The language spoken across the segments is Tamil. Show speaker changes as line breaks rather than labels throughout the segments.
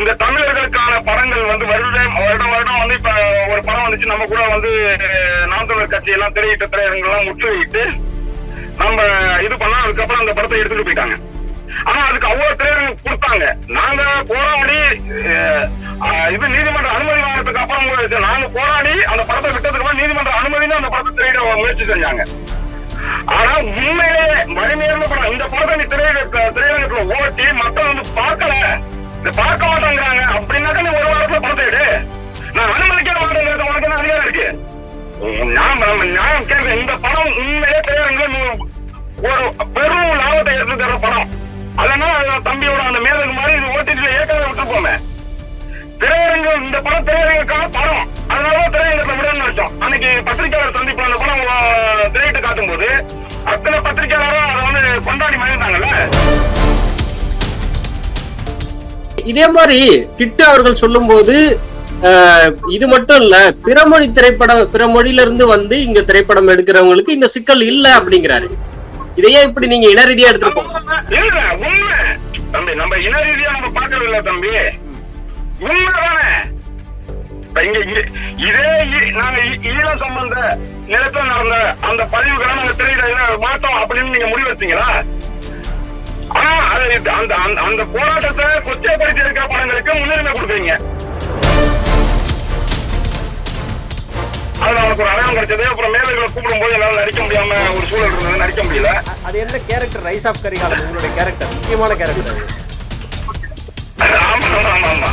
இந்த தமிழர்களுக்கான படங்கள் வந்து வருடம் வருடம் வருடம் வந்து இப்ப ஒரு படம் வந்துச்சு. நம்ம கூட வந்து நாம் தமிழர் கட்சி எல்லாம் திரையிட்ட திரையரங்கெல்லாம் முற்றுகையிட்டு நம்ம இது பண்ணா அதுக்கப்புறம் அந்த படத்தை எடுத்துட்டு போயிட்டாங்க. ஆனா அதுக்கு அவ்வளவு திரையரங்கு கொடுத்தாங்க. நாங்க போராடி இது நீதிமன்ற அனுமதி வாங்கினதுக்கு அப்புறம் நாங்க போராடி அந்த படத்தை விட்டதுக்கு நீதிமன்ற அனுமதி அந்த படத்தை திரையிட முயற்சி செஞ்சாங்க. ஆனா உண்மையிலே வலிமையான படம். இந்த படத்தை நீ திரையிட திரையரங்கத்துல ஓட்டி மக்கள் வந்து பார்க்கல. பார்க்க மாட்டேங்கிறாங்க. அப்படின்னாக்கா நீ ஒரு வாரத்துல பணத்தை எடு. நான் அனுமதிக்க மாட்டேங்கிறது உனக்கு என்ன அதிகாரம் இருக்கு? நான் நான் கேட்கிறேன். இந்த படம் உண்மையிலே திரையரங்குல ஒரு பெரும் லாபத்தை எடுத்து தர படம் அதனால தம்பியோட அந்த மேலுக்கு மாதிரி இது ஓட்டிட்டு ஏற்கனவே விட்டுருப்போமே திரையரங்கு இந்த படம் திரையரங்குக்கான படம் அதனால திரையரங்கத்தை விடணும்னு வச்சோம் அன்னைக்கு பத்திரிகையாளர் சந்திப்பு அந்த படம் திரையிட்டு காட்டும் போது அத்தனை பத்திரிகையாளரும் அதை வந்து கொண்டாடி மகிழ்ந்தாங்கல்ல?
இதே மாதிரி கிட்டு அவர்கள் சொல்லும் போது இது மட்டும் இல்ல பிறமொழி திரைப்படம் பிற மொழியில இருந்து வந்து இங்க திரைப்படம் எடுக்கிறவங்களுக்கு இந்த சிக்கல் இல்ல அப்படிங்கிறாரு. இதையே இப்படி நீங்க இன ரீதியா
தம்பி நம்ம இன ரீதியா நம்ம பாக்குறது இல்ல தம்பி. உண்மைதானே இதே நாங்க சம்பந்த நடந்த அந்த பதிவுகளை நாங்க திரையிட மாட்டோம் அப்படின்னு நீங்க முடிவு வச்சீங்களா ஆனா அந்த அந்த போராட்டத்தை கொச்சைப்படுத்தி இருக்கிற படங்களுக்கு முன்னுரிமை கொடுக்குறீங்க. அதுல அவனுக்கு ஒரு அடையாளம் கிடைச்சது. அப்புறம் மேலர்களை கூப்பிடும் போது என்னால நடிக்க முடியாம ஒரு சூழல் இருந்தது நடிக்க முடியல.
அது என்ன கேரக்டர் ரைஸ் ஆஃப் கரிகாலன் உங்களுடைய கேரக்டர் முக்கியமான கேரக்டர்
ஆமா ஆமா ஆமா ஆமா.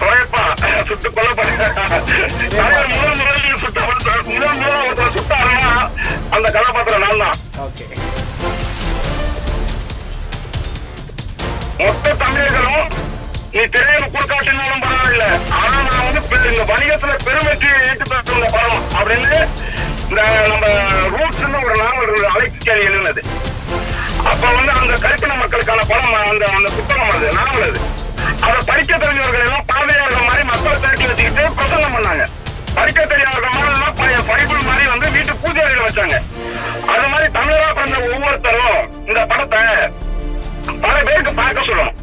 தொலைப்பா சுட்டு தலைவர் முதல் முதலில் சுட்ட முதல் முதல் சுட்டாருன்னா அந்த கதாபாத்திரம் நான் தான்
ஓகே
மொத்த தமிழர்களும் நீ திரையில குறுக்காட்டினாலும் பரவாயில்ல. ஆனா நான் வந்து இந்த வணிகத்துல பெருமைக்கு ஈட்டு பெற்ற படம் அப்படின்னு இந்த நம்ம ரூட்ஸ் ஒரு நாவல் இருக்குது அழைப்பு கேள்வி எழுதினது. அப்ப வந்து அந்த கருப்பின மக்களுக்கான படம் அந்த அந்த புத்தகம் அது நாவல் அது. அதை படிக்க தெரிஞ்சவர்கள் எல்லாம் பார்வையாளர்கள் மாதிரி மக்களை திரட்டி வச்சுக்கிட்டு பிரசங்கம் பண்ணாங்க. படிக்க தெரியாத மாதிரி எல்லாம் பழைய பைபிள் மாதிரி வந்து வீட்டு பூஜை வச்சாங்க. அது மாதிரி தமிழரா பிறந்த ஒவ்வொருத்தரும் இந்த படத்தை பல பேருக்கு பார்க்க சொல்லணும்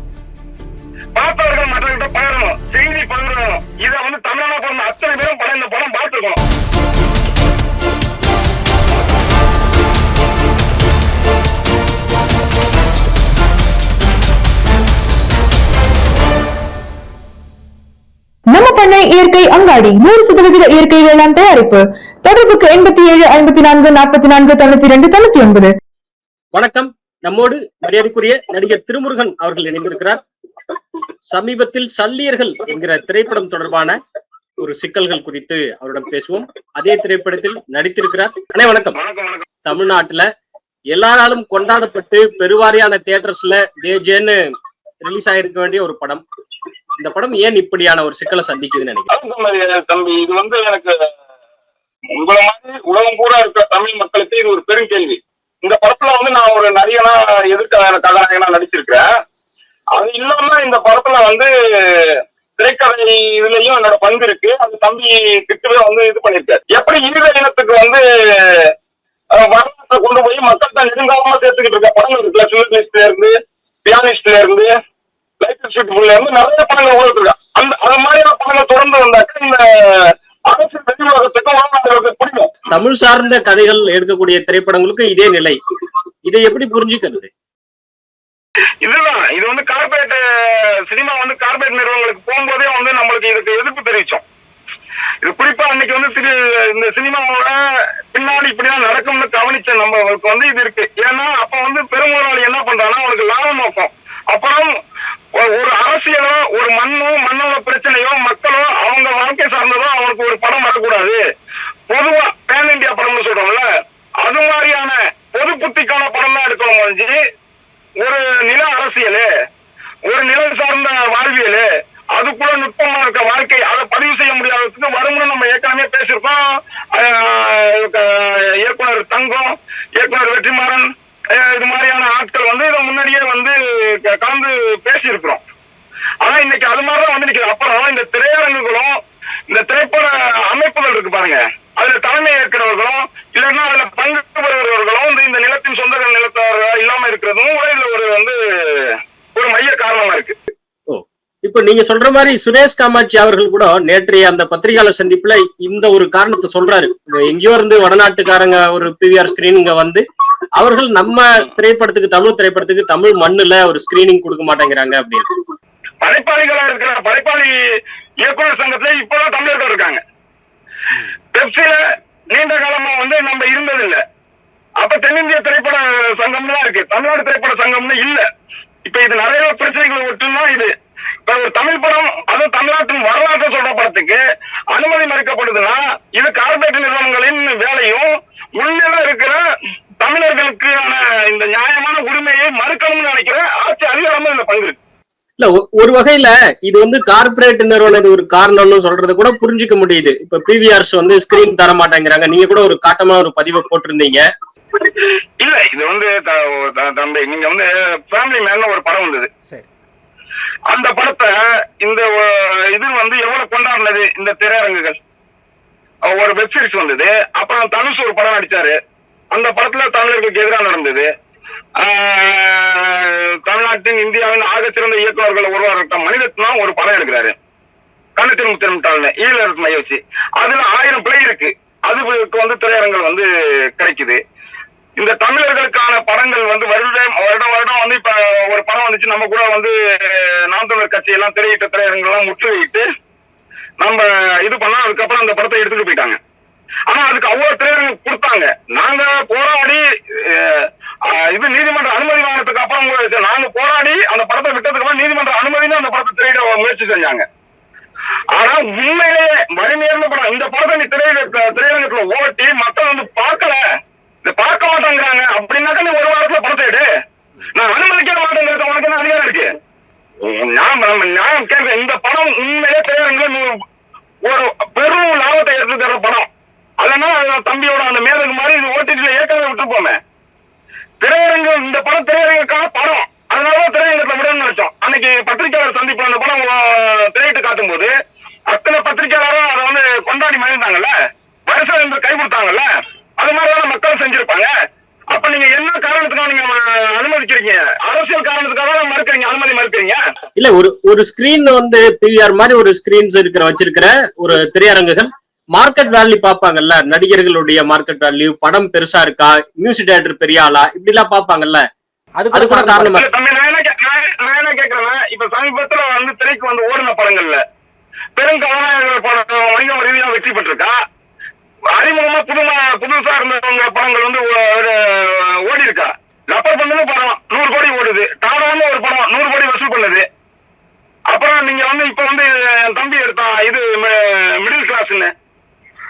பார்த்தவர்கள் மற்றவர்கிட்ட பகிரணும் செய்தி பகிரணும். இதை வந்து தமிழனா பிறந்த அத்தனை பேரும் படம் இந்த படம் பார்த்துருக்கணும்.
நம்ம பண்ணை இயற்கை அங்காடி நூறு சதவிகித இயற்கை வேளாண் தயாரிப்பு. தொடர்புக்கு எண்பத்தி ஏழு ஐம்பத்தி நான்கு நாற்பத்தி நான்கு தொண்ணூத்தி ரெண்டு தொண்ணூத்தி ஒன்பது.
வணக்கம். நம்மோடு மரியாதைக்குரிய நடிகர் திருமுருகன் அவர்கள் இணைந்திருக்கிறார். சமீபத்தில் சல்லியர்கள் என்கிற திரைப்படம் தொடர்பான ஒரு சிக்கல்கள் குறித்து அவரிடம் பேசுவோம். அதே திரைப்படத்தில் நடித்திருக்கிறார். அண்ணே வணக்கம். தமிழ்நாட்டுல எல்லாராலும் கொண்டாடப்பட்டு பெருவாரியான தியேட்டர்ஸ்ல தேஜேன்னு ரிலீஸ் ஆயிருக்க வேண்டிய ஒரு படம். இந்த படம் ஏன் இப்படியான ஒரு சிக்கலை சந்திக்குதுன்னு நினைக்கிறேன்
தம்பி, இது வந்து எனக்கு உங்களை மாதிரி உலகம் பூரா இருக்கிற தமிழ் மக்களுக்கு இது ஒரு பெருங்கேள்வி இந்த படத்துல வந்து நான் ஒரு நடிகனா எதிர்க்க கதாநாயகனா நடிச்சிருக்கிறேன். அது இல்லாம இந்த படத்துல வந்து திரைக்கதை இதுலயும் என்னோட பங்கு இருக்கு. அந்த தம்பி கிட்டவே வந்து இது பண்ணிருக்காரு எப்படி ஈர இனத்துக்கு வந்து வரலாற்றை கொண்டு போய் மக்கள் தான் நெடுங்காலமா சேர்த்துக்கிட்டு இருக்க படங்கள் இருக்குல்ல? சிலிபிஸ்ட்ல இருந்து பியானிஸ்ட்ல இருந்து லைட் ஸ்ட்ரீட் இருந்து நிறைய படங்கள் ஓடிட்டு இருக்கா. அந்த அது மாதிரியான படங்கள் தொடர்ந்து வந்தாக்க இந்த
தமிழ் சார்ந்த கதைகள் எடுக்கக்கூடிய திரைப்படங்களுக்கு இதே நிலை. இதை எப்படி புரிஞ்சுக்கிறது?
இதுதான். இது வந்து கார்பரேட் சினிமா வந்து கார்பரேட் நிறுவனங்களுக்கு போகும்போதே வந்து நம்மளுக்கு இதுக்கு எதிர்ப்பு தெரிவிச்சோம். இது குறிப்பா அன்னைக்கு வந்து திரு இந்த சினிமாவோட பின்னாடி இப்படிதான் நடக்கும்னு கவனிச்ச நம்மளுக்கு வந்து இது இருக்கு. ஏன்னா அப்ப வந்து பெருமுதலாளி என்ன பண்றான்னா அவனுக்கு லாபம் நோக்கம். அப்புறம் ஒரு அரசியலோ ஒரு மண்ணோ மண்ணோட பிரச்சனையோ மக்களோ அவங்க வாழ்க்கை சார்ந்ததோ அவனுக்கு ஒரு படம் வரக்கூடாது. பொதுவா பேன் இந்தியா படம்னு சொல்றோம்ல அது மாதிரியான பொது புத்திக்கான படம் தான் எடுக்கணும் முடிஞ்சு ஒரு நில அரசியல் ஒரு நிலம் சார்ந்த வாழ்வியல் அதுக்குள்ள நுட்பமா இருக்க வாழ்க்கை அதை பதிவு செய்ய முடியாததுக்கு வரும்னு நம்ம ஏற்கனவே பேசியிருக்கோம். அஹ் இயக்குனர் தங்கம் இயக்குனர் வெற்றிமாறன் அஹ் இது மாதிரியான ஆட்கள் வந்து இதை முன்னாடியே வந்து கலந்து பேசியிருக்கிறோம். ஆனா இன்னைக்கு அது மாதிரிதான் வந்து நிக்குது. அப்புறம் இந்த திரையரங்குகளும் இந்த திரைப்பட அமைப்புகள் இருக்கு பாருங்க. அதுல தலைமை ஏற்கிறவர்களும் இல்லைன்னா அதுல பங்கு பெறுகிறவர்களும் இந்த இந்த நிலத்தின் சொந்தங்கள் நிலத்தார் இல்லாம இருக்கிறதும் இதுல ஒரு வந்து ஒரு மைய காரணமா இருக்கு.
இப்ப நீங்க சொல்ற மாதிரி சுரேஷ் காமாட்சி அவர்கள் கூட நேற்றைய அந்த பத்திரிகையாளர் சந்திப்புல இந்த ஒரு காரணத்தை சொல்றாரு. எங்கேயோ இருந்து வடநாட்டுக்காரங்க ஒரு பிவிஆர் ஸ்கிரீனிங்க வந்து அவர்கள் நம்ம திரைப்படத்துக்கு தமிழ் திரைப்படத்துக்கு தமிழ் மண்ணுல ஒரு ஸ்கிரீனிங் கொடுக்க மாட்டேங்கிறாங்க அப்படின்னு.
படைப்பாளிகளா இருக்கிற படைப்பாளி இயக்குனர் சங்கத்துல இப்பதான் தமிழர்கள் இருக்காங்க. பெப்சில நீண்ட காலமா வந்து நம்ம இருந்ததில்ல. அப்ப தென்னிந்திய திரைப்பட சங்கம்னு தான் இருக்கு. தமிழ்நாடு திரைப்பட சங்கம்னு இல்ல. இப்ப இது நிறைய பிரச்சனைகள் ஒட்டுதான் இது. இப்ப ஒரு தமிழ் படம் அதுவும் தமிழ்நாட்டின் வரலாற்றை சொல்ற படத்துக்கு அனுமதி மறுக்கப்படுதுன்னா இது கார்பரேட் நிறுவனங்களின் வேலையும் உள்ள இருக்கிற தமிழர்களுக்கான இந்த நியாயமான உரிமையை மறுக்கணும்னு நினைக்கிற ஆட்சி அதிகாரமும் இதுல பங்கு இருக்கு
இல்ல ஒ- ஒரு வகையில இது வந்து கார்ப்பரேட் நிறுவனம் இது ஒரு காரணம்னு சொல்றது கூட புரிஞ்சுக்க முடியுது. இப்ப பிவிஆர்ஸ் வந்து ஸ்கிரீன் தர மாட்டேங்கிறாங்க நீங்க கூட ஒரு காட்டமா ஒரு பதிவை போட்டிருந்தீங்க.
இல்ல இது வந்து தம்பி நீங்க வந்து ஃபேமிலி மேன் ஒரு படம் வந்தது.
சரி.
அந்த படத்தை இந்த இது வந்து எவ்வளவு கொண்டாடினது? இந்த திரையரங்குகள். ஒரு வெப் சீரிஸ் வந்தது. அப்புறம் தனுஷ் ஒரு படம் நடிச்சாரு. அந்த படத்துல தமிழர்களுக்கு எதிராக நடந்தது. தமிழ்நாட்டின் இந்தியாவின் ஆகச்சிறந்த இயக்குநர்கள் ஒருவர் இருக்க மணிரத்னம் ஒரு படம் எடுக்கிறாரு. கண்ணத்தின் முத்திரமிட்டாள்னு ஈழத்து மைய வச்சு அதுல ஆயிரம் பிழை இருக்கு. அதுக்கு வந்து திரையரங்கள் வந்து கிடைக்குது. இந்த தமிழர்களுக்கான படங்கள் வந்து வருடம் வருடம் வருடம் வந்து இப்ப ஒரு படம் வந்துச்சு. நம்ம கூட வந்து நாம் தமிழர் கட்சியெல்லாம் திரையிட்ட திரையரங்கள் எல்லாம் முற்றுகையிட்டு நம்ம இது பண்ணா அதுக்கப்புறம் அந்த படத்தை எடுத்துட்டு போயிட்டாங்க. ஆனா அதுக்கு அவ்வளவு திரையரங்கு கொடுத்தாங்க. நாங்க போராடி இது நீதிமன்ற அனுமதி வாங்கினதுக்கு அப்புறம் நாங்க போராடி அந்த படத்தை விட்டதுக்கு அப்புறம் நீதிமன்ற அனுமதி அந்த படத்தை திரையிட முயற்சி செஞ்சாங்க. ஆனா உண்மையிலேயே வலிமையான படம். இந்த படத்தை நீ திரையில திரையரங்கத்துல ஓட்டி மக்கள் வந்து பார்க்கல. இதை பார்க்க மாட்டேங்கிறாங்க. அப்படின்னாக்கா நீ ஒரு வாரத்துல படத்தை எடு நான் அனுமதிக்க மாட்டேங்கிறது உனக்கு என்ன அதிகாரம் இருக்கு? நான் நான் கேட்கிறேன். இந்த படம் உண்மையிலே திரையரங்கில் நீ ஒரு பெரும் லாபத்தை எடுத்து தர படம். அதனால தம்பியோட அந்த மேலுக்கு மாதிரி இது ஓட்டிட்டு ஏற்கனவே விட்டுருப்போமே திரையரங்கு இந்த படம் திரையரங்குக்கான படம். அதனாலதான் திரையரங்கத்துல விடணும்னு நினைச்சோம். அன்னைக்கு பத்திரிகையாளர் சந்திப்பு அந்த படம் திரையிட்டு காட்டும் போது அத்தனை பத்திரிகையாளரும் அதை வந்து கொண்டாடி மகிழ்ந்தாங்கல்ல? வருஷம் என்று கை கொடுத்தாங்கல்ல அது மாதிரிதான் மக்கள் செஞ்சிருப்பாங்க. அப்ப நீங்க என்ன காரணத்துக்காக நீங்க அனுமதிக்கிறீங்க? அரசியல் காரணத்துக்காக தான் மறுக்கிறீங்க அனுமதி மறுக்கிறீங்க?
இல்ல ஒரு ஒரு ஸ்கிரீன் வந்து பிவிஆர் மாதிரி ஒரு ஸ்கிரீன்ஸ் இருக்கிற வச்சிருக்கிற ஒரு திரையரங்குகள் மார்க்கெட் வேல்யூ பார்ப்பாங்கல்ல நடிகர்களுடைய மார்க்கெட் வேல்யூ படம் பெருசா இருக்கா மியூசிக் டேரக்டர் பெரிய ஆளா இப்படி எல்லாம் பார்ப்பாங்கல்ல
அது
கூட காரணமா
இப்ப சமீபத்துல வந்து திரைக்கு வந்து ஓடின படங்கள்ல பெருங்கதாநாயகர்கள் படம் வணிகம் ரீதியா வெற்றி பெற்றிருக்கா? அறிமுகமா புதுமா புதுசா இருந்தவங்க படங்கள் வந்து ஓடி இருக்கா லப்பர் பண்ணது படம் நூறு கோடி ஓடுது. டாடான்னு ஒரு படம் நூறு கோடி வசூல் பண்ணுது. அப்புறம் நீங்க வந்து இப்ப வந்து தம்பி எடுத்தான் இது மிடில் கிளாஸ்ன்னு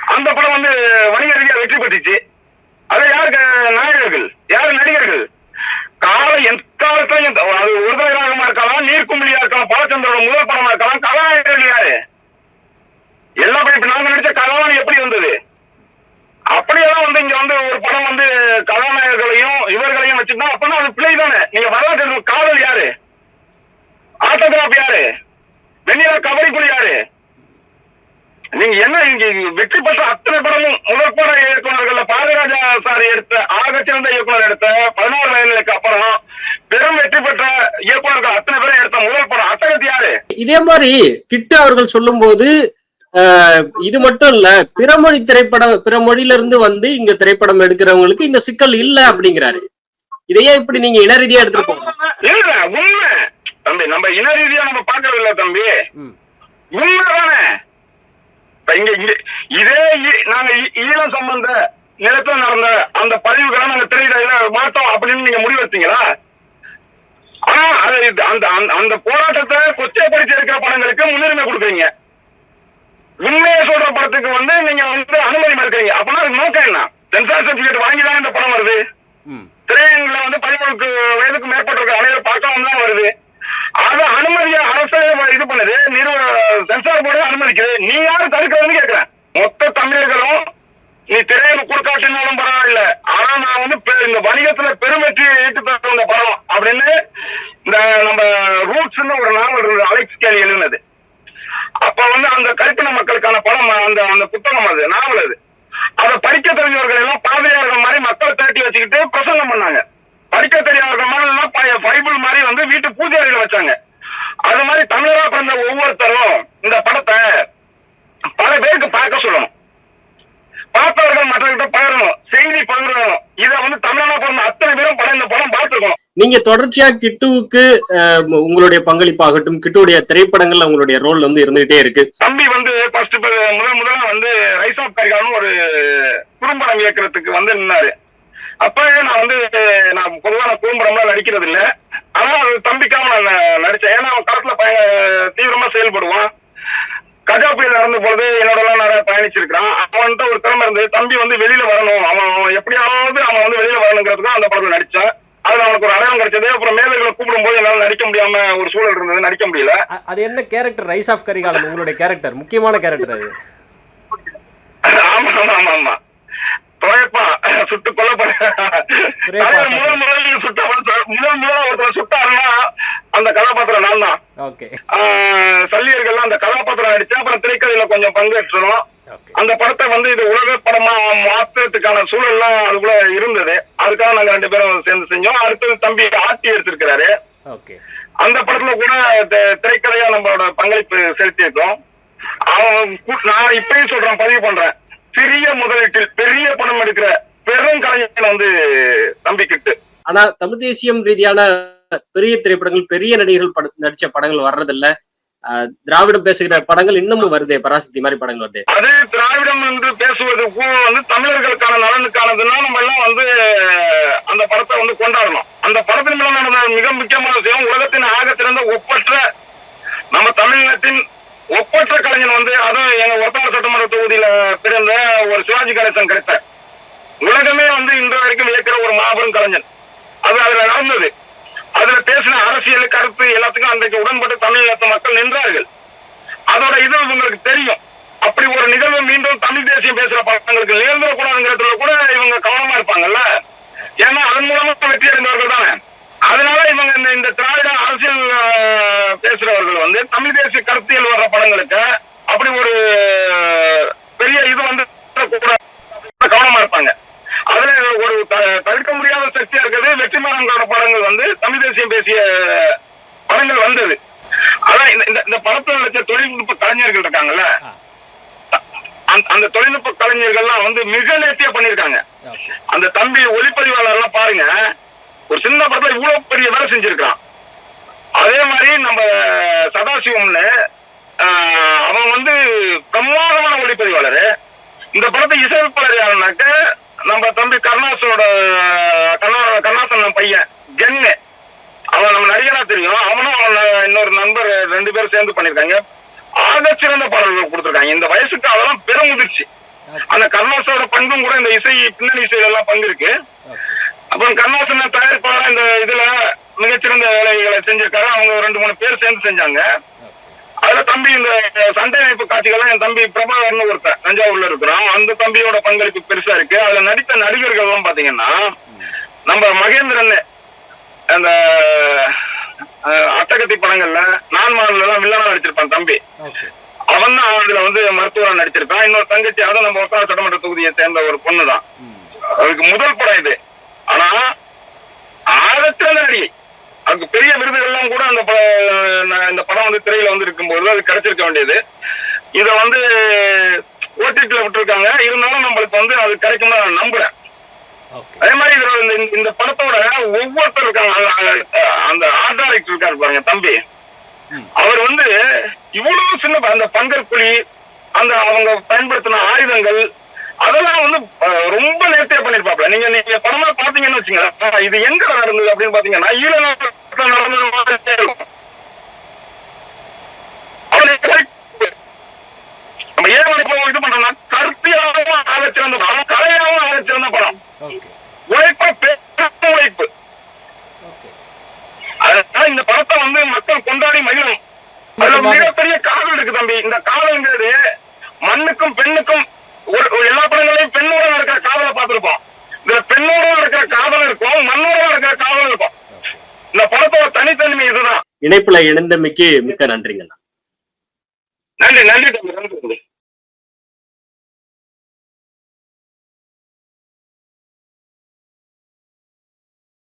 அந்த படம் வந்து வணிக ரீதியாக வெற்றி பெற்றுச்சு. அது யாருக்கு? நாயகர்கள். யார்? நடிகர்கள். காலம் எக்காலத்திலையும் அது ஒருதலை இருக்கலாம் நீர்க்கும்பிலியா இருக்கலாம் பாலச்சந்திரோட முதல் படமா இருக்கலாம் கதாநாயகர்கள் யாரு? எல்லாம் இப்ப நாங்க நடிச்ச கதாவாணி எப்படி வந்தது? அப்படியெல்லாம் வந்து இங்க வந்து ஒரு படம் வந்து கதாநாயகர்களையும் இவர்களையும் வச்சுட்டா அப்படின்னா அது பிள்ளை தானே? நீங்க வரலாற்று காதல் யாரு? ஆட்டோகிராஃப் யாரு? வெண்ணிலா கபடி குழு யாரு? நீங்க என்ன இங்க வெற்றி பெற்ற அத்தனை படமும் முதல் பட இயக்குநர்கள்ல பாரதிராஜா சார் எடுத்த ஆகச்சிறந்த இயக்குனர் எடுத்த பதினோரு வயதுக்கு அப்புறம் பெரும் வெற்றி பெற்ற இயக்குநர்கள் அத்தனை பேரும் எடுத்த முதல் படம். அத்தகத்து யாரு?
இதே மாதிரி கிட்டு அவர்கள் சொல்லும்போது ஆஹ், இது மட்டும் இல்ல பிறமொழி திரைப்படம் பிற மொழியில இருந்து வந்து இங்க திரைப்படம் எடுக்கிறவங்களுக்கு இந்த சிக்கல் இல்ல அப்படிங்கிறாரு. இதையே இப்படி நீங்க இன ரீதியா எடுத்துட்டு போங்க.
இல்ல உண்மை. தம்பி நம்ம இன ரீதியா நம்ம பாக்குறது இல்ல தம்பி.
ம்.
உண்மைதானே? இப்ப இங்க இதே நாங்க ஈழம் சம்பந்த நிலத்துல நடந்த அந்த பதிவுகளை நாங்க திரையில மாட்டோம் அப்படின்னு நீங்க முடிவெடுத்தீங்களா? ஆனா அந்த அந்த- போராட்டத்தை கொச்சைப்படுத்தி இருக்கிற படங்களுக்கு முன்னுரிமை கொடுக்குறீங்க. உண்மையை சொல்ற படத்துக்கு வந்து நீங்க வந்து அனுமதி மறுக்கிறீங்க. அப்பனா அதுக்கு நோக்கம் என்ன? சென்சார் சர்டிபிகேட் வாங்கி தான் இந்த படம் வருது. திரையரங்குல வந்து பதிமூணுக்கு வயதுக்கு மேற்பட்ட அனைவரும் பார்க்காம தான் வருது. அதை அனுமதியை அரசு இது பண்ணுது? நிறுவன சென்சார் போர்டு அனுமதிக்குது. நீ யாரும் தடுக்கிறதுன்னு கேட்கிறேன் மொத்த தமிழர்களும் நீ திரையில கொடுக்காட்டினாலும் பரவாயில்ல. ஆனா நான் வந்து பெ- இந்த வணிகத்துல பெருமெற்றி ஈட்டு தர இந்த படம் அப்படின்னு இந்த நம்ம ரூட்ஸ்னு ஒரு நாவல் இருந்தது. அலெக்ஸ் கேலி எழுதினது. அப்ப வந்து அந்த கருப்பின மக்களுக்கான படம் அந்த அந்த புத்தகம் அது நாவல் அது. அதை படிக்க தெரிஞ்சவர்கள் எல்லாம் பாதையாளர்கள் மாதிரி மக்களை திரட்டி வச்சுக்கிட்டு பிரசங்கம் பண்ணாங்க. படிக்க பை- பைபிள் மாதிரி வந்து வீட்டு பூஜை அறையில வச்சாங்க. அது மாதிரி தமிழரா பிறந்த ஒவ்வொருத்தரும் இந்த படத்தை பல பேருக்கு பார்க்க சொல்லணும். பார்த்தவர்கள் மற்றவர்கிட்ட பகிரணும். செய்தி பகிரணும். இதை வந்து தமிழனா பிறந்த அத்தனை பேரும் படம் இந்த படம் பார்த்துருக்கணும்.
நீங்க தொடர்ச்சியா கிட்டுவுக்கு உங்களுடைய பங்களிப்பாகட்டும் கிட்டுவுடைய திரைப்படங்கள்ல உங்களுடைய ரோல் வந்து இருந்துகிட்டே இருக்கு.
தம்பி வந்து ஃபர்ஸ்ட் முதல் முதல்ல வந்து ரைஸ் ஆஃப் கரிகால்னு ஒரு குறும்படம் இயக்குறதுக்கு வந்து நின்னாரு. அப்பவே நான் வந்து நான் பொதுவாக நான் குறும்படம்லாம் நடிக்கிறது இல்ல ஆனா அது தம்பிக்காக நான் நடிச்சேன். ஏன்னா அவன் களத்துல பய தீவிரமா செயல்படுவான். கஜா புயல் நடந்த பொழுது என்னோட எல்லாம் நிறைய பயணிச்சிருக்கான் அவன்கிட்ட ஒரு திறமை இருந்தது. தம்பி வந்து வெளியில வரணும். அவன் எப்படியாவது அவன் வந்து வெளியில வரணுங்கிறதுக்கு அந்த படத்துல நடிச்சான். அதுல அவனுக்கு ஒரு அடையாளம் கிடைச்சது. அப்புறம் மேலைகளை கூப்பிடும்போது என்னால நடிக்க முடியாம ஒரு சூழல் இருந்தது. நடிக்க முடியல.
அது என்ன கேரக்டர் ரைஸ் ஆஃப் கரிகாலன் உங்களுடைய கேரக்டர் முக்கியமான கேரக்டர் அது.
ஆமா ஆமா ஆமா. ஆமா துறையப்பா சுட்டு கொல்லப்பட முதல் முதலில் சுட்ட முதல் முதல் ஒருத்தர் சுட்டாருன்னா அந்த கதாபாத்திரம் நான் தான்.
ஓகே.
சல்லியர்கள் அந்த கதாபாத்திரம் நடிச்சு அப்புறம் திரைக்கதையில கொஞ்சம் பங்கேற்றணும். அந்த படத்தை வந்து இது உலக படமா மாத்துறதுக்கான சூழல்லாம் அதுக்குள்ள இருந்தது. அதுக்காக நாங்க ரெண்டு பேரும் சேர்ந்து செஞ்சோம். அடுத்தது தம்பி ஆட்டி எடுத்திருக்கிறாரு. அந்த படத்துல கூட திரைக்கதையா நம்மளோட பங்களிப்பு செலுத்தியிருக்கோம். அவன் நான் இப்பயும் சொல்றேன் பதிவு பண்றேன். சிறிய முதலீட்டில் பெரிய படம் எடுக்கிற பெரும் கலைஞன் வந்து தம்பி கிட்டு.
ஆனா தமிழ் தேசியம் ரீதியான பெரிய திரைப்படங்கள் பெரிய நடிகர்கள் நடிச்ச படங்கள் வர்றதில்ல. திராவிடம் பேசுகிற படங்கள் இன்னமும் வருதே பராசக்தி மாதிரி படங்கள் வருதே?
அது திராவிடம் என்று பேசுவதற்கு வந்து தமிழர்களுக்கான நலனுக்கானதுன்னா நம்ம எல்லாம் வந்து அந்த படத்தை வந்து கொண்டாடணும். அந்த படத்தின் மூலம் நடந்த மிக முக்கியமான விஷயம் உலகத்தின் ஆக ஒப்பற்ற நம்ம தமிழினத்தின் ஒப்பற்ற கலைஞன் வந்து அதுவும் எங்க ஒத்தாள சட்டமன்ற தொகுதியில பிறந்த ஒரு சிவாஜி கணேசன் கிடைத்த. உலகமே வந்து இன்று வரைக்கும் வியக்கிற ஒரு மாபெரும் கலைஞன். அது அதுல நடந்தது. அதுல பேசின அரசியல் கருத்து எல்லாத்துக்கும் அன்றைக்கு உடன்பட்டு தமிழகத்து மக்கள் நின்றார்கள். அதோட இது உங்களுக்கு தெரியும். அப்படி ஒரு நிகழ்வு மீண்டும் தமிழ் தேசியம் பேசுற படங்களுக்கு நிகழ்ந்துடக்கூடாதுங்கிறதுல கூட இவங்க கவனமா இருப்பாங்கல்ல? ஏன்னா அதன் மூலமா வெற்றி அடைந்தவர்கள் தானே? அதனால இவங்க இந்த இந்த திராவிட அரசியல் பேசுறவர்கள் வந்து தமிழ் தேசிய கருத்தியல் வர்ற படங்களுக்கு அப்படி ஒரு பெரிய இது வந்து கூட கவனமா இருப்பாங்க. அதுல ஒரு தவிர்க்க முடியாத சக்தியா இருக்கிறது வெற்றிமாறங்களோட படங்கள் வந்து தமிழ் தேசியம் பேசிய படங்கள் வந்தது. அதான் இந்த- இந்த படத்துல இருக்க தொழில்நுட்ப கலைஞர்கள் இருக்காங்கல்ல. அந்த- தொழில்நுட்ப கலைஞர்கள்லாம் வந்து மிக நேர்த்தியா பண்ணிருக்காங்க அந்த தம்பி ஒளிப்பதிவாளர் எல்லாம் பாருங்க. ஒரு சின்ன படத்துல இவ்வளவு பெரிய வேலை செஞ்சிருக்கான் அதே மாதிரி நம்ம சதாசிவம்னு ஆஹ், அவன் வந்து பிரமாதமான ஒளிப்பதிவாளர். இந்த படத்தை இசையமைப்பாளர் யாருனாக்க நம்ம தம்பி கருணாசனோட கண்ணா கருணாசன் பையன் ஜென்னு அவன் நம்ம நடிகரா தெரியும். அவனும் அவன் இன்னொரு நண்பர் ரெண்டு பேரும் சேர்ந்து பண்ணிருக்காங்க ஆக சிறந்த பாடல்கள் கொடுத்துருக்காங்க. இந்த வயசுக்கு அதெல்லாம் பெரும் முதிர்ச்சி அந்த கருணாசனோட பங்கும் கூட இந்த இசை பின்னணி இசையில எல்லாம் பங்கு இருக்கு. அப்புறம் கருணாசன் தயாரிப்பாளர் இந்த இதுல மிகச்சிறந்த வேலைகளை செஞ்சிருக்காரு. அவங்க ரெண்டு மூணு பேர் சேர்ந்து செஞ்சாங்க. அதுல தம்பி இந்த சண்டை அமைப்பு காட்சிகள்லாம் என் தம்பி பிரபாகர்னு ஒருத்தன் தஞ்சாவூர்ல இருக்கிறான். அந்த தம்பியோட பங்களிப்பு பெருசா இருக்கு. அதுல நடித்த நடிகர்கள் பாத்தீங்கன்னா நம்ம மகேந்திரன் அந்த அட்டகத்தி படங்கள்ல நான் எல்லாம் வில்லனா நடிச்சிருப்பான் தம்பி. அவன் தான் அதுல வந்து மருத்துவரா நடிச்சிருக்கான். இன்னொரு தங்கச்சி அதுவும் நம்ம ஒத்தாள சட்டமன்ற தொகுதியை சேர்ந்த ஒரு பொண்ணு தான்
ம்.
அவருக்கு முதல் படம் இது. ஆனா ஆழத்திறந்த நடிகை அதுக்கு பெரிய விருதுகள்லாம் கூட அந்த இந்த படம் வந்து திரையில வந்து இருக்கும்போது அது கிடைச்சிருக்க வேண்டியது. இத வந்து ஓடிடில விட்டுருக்காங்க. இருந்தாலும் நம்மளுக்கு வந்து அது கிடைக்கும் நான் நம்புறேன். அதே மாதிரி இதுல இந்த- படத்தோட ஒவ்வொருத்தர் இருக்காங்க. அந்த- ஆர்ட் டைரக்டர் இருக்காரு பாருங்க தம்பி. அவர் வந்து இவ்வளவு சின்ன அந்த பங்கற்குழி அந்த அவங்க பயன்படுத்தின ஆயுதங்கள் அதெல்லாம் வந்து ரொம்ப நேர்த்தியா பண்ணிருப்பாப்ல. நீங்க நீங்க படமா பாத்தீங்கன்னு வச்சுங்க இது எங்க நடந்தது அப்படின்னு பாத்தீங்கன்னா ஈழ நடந்தது மாதிரியே இருக்கும். அவரு நம்ம ஏன் இப்போ இது பண்றோம்னா கருத்தியாகவும் ஆகச்சிறந்த படம் கலையாகவும் உழைப்ப உழைப்பு. அதனால இந்த படத்தை வந்து மக்கள் கொண்டாடி மகிழும். அதுல மிகப்பெரிய காதல் இருக்கு தம்பி. இந்த காதல்ங்கிறது மண்ணுக்கும் பெண்ணுக்கும் எல்லா படங்களையும் பெண்ணோட இருக்கிற காதலை பார்த்திருப்போம். இதுல பெண்ணோட இருக்கிற காதல் இருக்கும் மண்ணோட இருக்கிற காதல் இருக்கும். இந்த படத்தோட தனித்தன்மை இதுதான்.
இணைப்புல இணைந்தமைக்கு மிக்க நன்றிங்கண்ணா
நன்றி நன்றி நன்றி